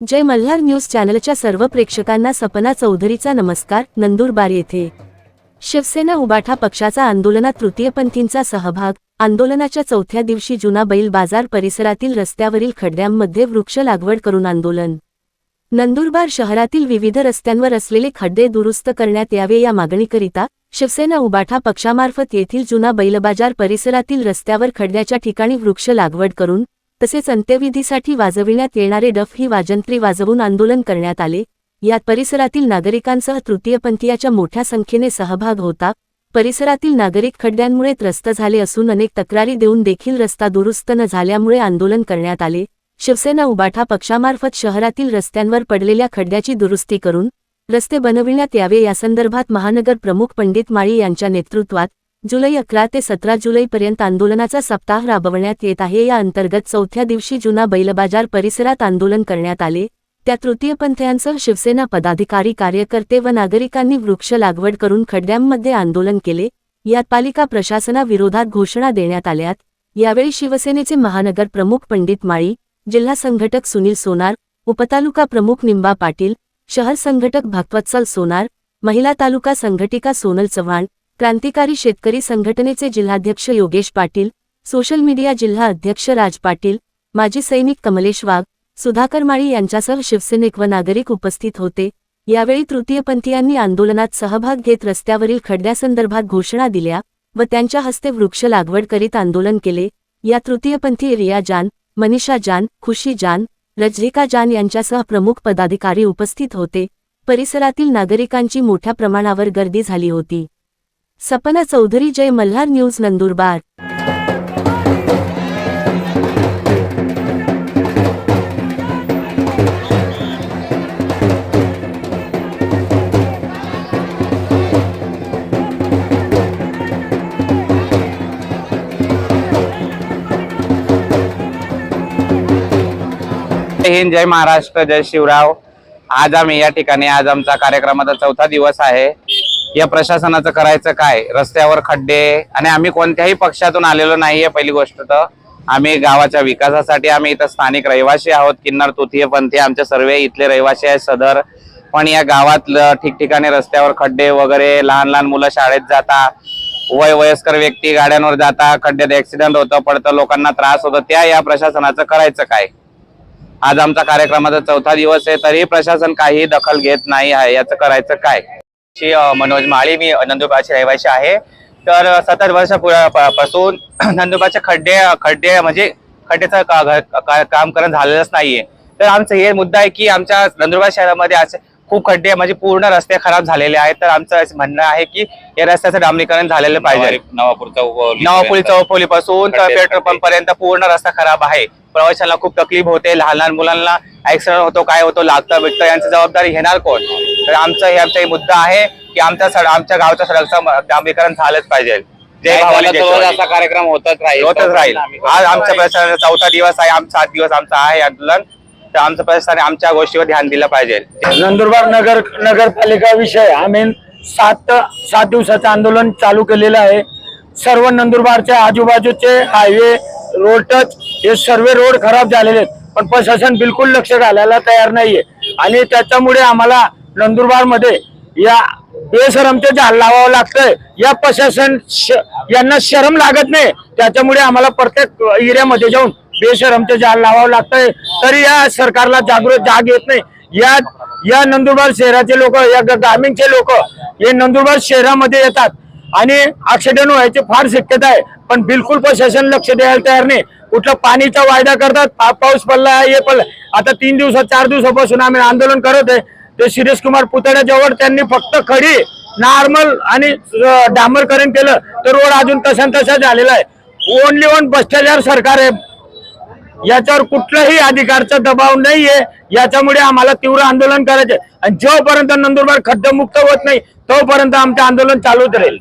जय Malhar news चॅनलच्या सर्व प्रेक्षकांना सपना चौधरीचा नमस्कार नंदुरबार येथे. शिवसेना उबाठा पक्षाचा आंदोलनात तृतीयपंथींचा सहभाग आंदोलनाच्या चौथ्या दिवशी जुना बैल बाजार परिसरातील रस्त्यावरील खड्ड्यांमध्ये वृक्ष लागवड करून आंदोलन. नंदुरबार शहरातील विविध रस्त्यांवर असलेले खड्डे दुरुस्त करण्यात यावे या मागणीकरिता शिवसेना उबाठा पक्षामार्फत येथील जुना बैलबाजार परिसरातील रस्त्यावर खड्ड्याच्या ठिकाणी वृक्ष लागवड करून तसेच अंत्यविधीसाठी वाजविण्यात येणारे डफ ही वाजंत्री वाजवून आंदोलन करण्यात आले. यात परिसरातील नागरिकांसह तृतीयपंथीयाच्या मोठ्या संख्येने सहभाग होता. परिसरातील नागरिक खड्ड्यांमुळे त्रस्त झाले असून अनेक तक्रारी देऊन देखील रस्ता दुरुस्त न झाल्यामुळे आंदोलन करण्यात आले. शिवसेना उबाठा पक्षामार्फत शहरातील रस्त्यांवर पडलेल्या खड्ड्याची दुरुस्ती करून रस्ते बनविण्यात यावे यासंदर्भात महानगर प्रमुख पंडित माळी यांच्या नेतृत्वात जुलै अकरा ते सतरा जुलैपर्यंत आंदोलनाचा सप्ताह राबवण्यात येत आहे. या अंतर्गत चौथ्या दिवशी जुना बैलबाजार परिसरात आंदोलन करण्यात आले. त्या तृतीयपंथीयांसह शिवसेना पदाधिकारी कार्यकर्ते व नागरिकांनी वृक्ष लागवड करून खड्ड्यांमध्ये आंदोलन केले. यात पालिका प्रशासनाविरोधात घोषणा देण्यात आल्यात. यावेळी शिवसेनेचे महानगर प्रमुख पंडित माळी जिल्हा संघटक सुनील सोनार उपतालुका प्रमुख निंबा पाटील शहर संघटक भागवत्सल सोनार महिला तालुका संघटिका सोनल चव्हाण क्रांतिकारी शेतकरी संघटनेचे जिल्हाध्यक्ष योगेश पाटील सोशल मीडिया जिल्हा अध्यक्ष राज पाटील माजी सैनिक कमलेश वाघ सुधाकर माळी यांच्यासह शिवसैनिक व नागरिक उपस्थित होते. यावेळी तृतीयपंथीयांनी आंदोलनात सहभाग घेत रस्त्यावरील खड्ड्यासंदर्भात घोषणा दिल्या व त्यांच्या हस्ते वृक्ष लागवड करीत आंदोलन केले. या तृतीयपंथी रिया जान मनीषा जान खुशी जान रजलिका जान यांच्यासह प्रमुख पदाधिकारी उपस्थित होते. परिसरातील नागरिकांची मोठ्या प्रमाणावर गर्दी झाली होती. सपना चौधरी जय मल्हार न्यूज नंदुरबार. जय हिंद जय महाराष्ट्र जय शिवराव. आज आम्ही या ठिकाणी आज आमचा कार्यक्रमाचा चौथा दिवस आहे. या प्रशासनाचं करायचं काय? रस्त्यावर खड्डे? आणि आम्ही कोणत्याही पक्षातून आलेलो नाहीये पहिली गोष्ट तर. आम्ही गावाच्या विकासासाठी आम्ही इथं स्थानिक रहिवासी आहोत. किन्नर तृतीयपंथी आमचे सर्व इथले रहिवासी आहेत सदर. पण या गावात ठिकठिकाणी रस्त्यावर खड्डे वगैरे लहान लहान मुलं शाळेत जाता वय वयस्कर व्यक्ती गाड्यांवर जाता खड्ड्यात ऍक्सिडेंट होतं पडतं लोकांना त्रास होतो त्या या प्रशासनाचं करायचं काय? आज आमचा कार्यक्रमाचा चौथा दिवस आहे तरी प्रशासन काही दखल घेत नाही आहे. याचं करायचं काय? ची मनोज माळी मी नंदुरबारचे रहिवासी आहे. तर सतत वर्षापासून नंदुरबारचे खड्डे खड्डे म्हणजे खड्ड्याचं का- काम करण झालेलंच नाहीये. तर आमचं हे मुद्दा आहे की आमच्या नंदुरबार शहरामध्ये असे खूप खड्डे म्हणजे पूर्ण रस्ते खराब झालेले आहेत. तर आमचं असं म्हणणं आहे की या रस्त्याचं डांबरीकरण झालेलं पाहिजे. नवापूरचा नवापुली चौफोलीपासून तर पेट्रोल पंप पर्यंत पूर्ण रस्ता खराब आहे. प्रवाशांना खूप तकलीफ होते. लहान लहान मुलांना ऍक्सिडेंट होतो काय होतो लागतं बिकतं यांची जबाबदारी घेणार कोण? तर आमचं हे आमचा मुद्दा आहे की आमच्या सड आमच्या गावच्या सडकचं डांबरीकरण झालंच पाहिजे. जय. असा कार्यक्रम होतच राहील. होतच राहील. आज आमच्या प्रशासनाचा चौथा दिवस आहे आमचा सात दिवस आमचा आहे आंदोलन. तर आमचं प्रशासनाने आमच्या गोष्टीवर ध्यान दिलं पाहिजे. नंदुरबार नगर नगरपालिका विषय आम्ही सात सात दिवसाचं आंदोलन चालू केलेलं आहे. सर्व नंदुरबारच्या आजूबाजूचे हायवे रोड टच हे सर्व रोड खराब झालेले आहेत. पण प्रशासन बिलकुल लक्ष घालायला तयार नाहीये. आणि त्याच्यामुळे आम्हाला नंदुरबारमध्ये या बेसरमचे जाल लावावं लागतंय. या प्रशासन श- यांना शरम लागत नाही. त्याच्यामुळे आम्हाला प्रत्येक एरियामध्ये जाऊन बेशरमचे जाल लावावं लागतंय. तरी या सरकारला जागृत जाग येत नाही. या या नंदुरबार शहराचे लोक या ग्रामीणचे लोक हे नंदुरबार शहरामध्ये येतात. आणि ऍक्सिडेंट व्हायची फार शक्यता आहे. पण बिलकुल प्रशासन लक्ष द्यायला तयार नाही. कुठलं पाणीचा वायदा करतात पाऊस पडला हे पडला. आता तीन दिवसात चार दिवसापासून आम्ही आंदोलन करत आहे. ते शिरीष कुमार पुतळ्याजवळ त्यांनी फक्त खडी नॉर्मल आणि डांबरकरण केलं. तर रोड अजून तसा तसा झालेला आहे. ओनली वन भ्रष्टाचार सरकार आहे. याच्यावर कुठलाही अधिकारचा दबाव नाहीये. याच्यामुळे आम्हाला तीव्र आंदोलन करायचे आणि जोपर्यंत नंदुरबार खड्डमुक्त होत नाही तोपर्यंत आमचं आंदोलन चालूच राहील.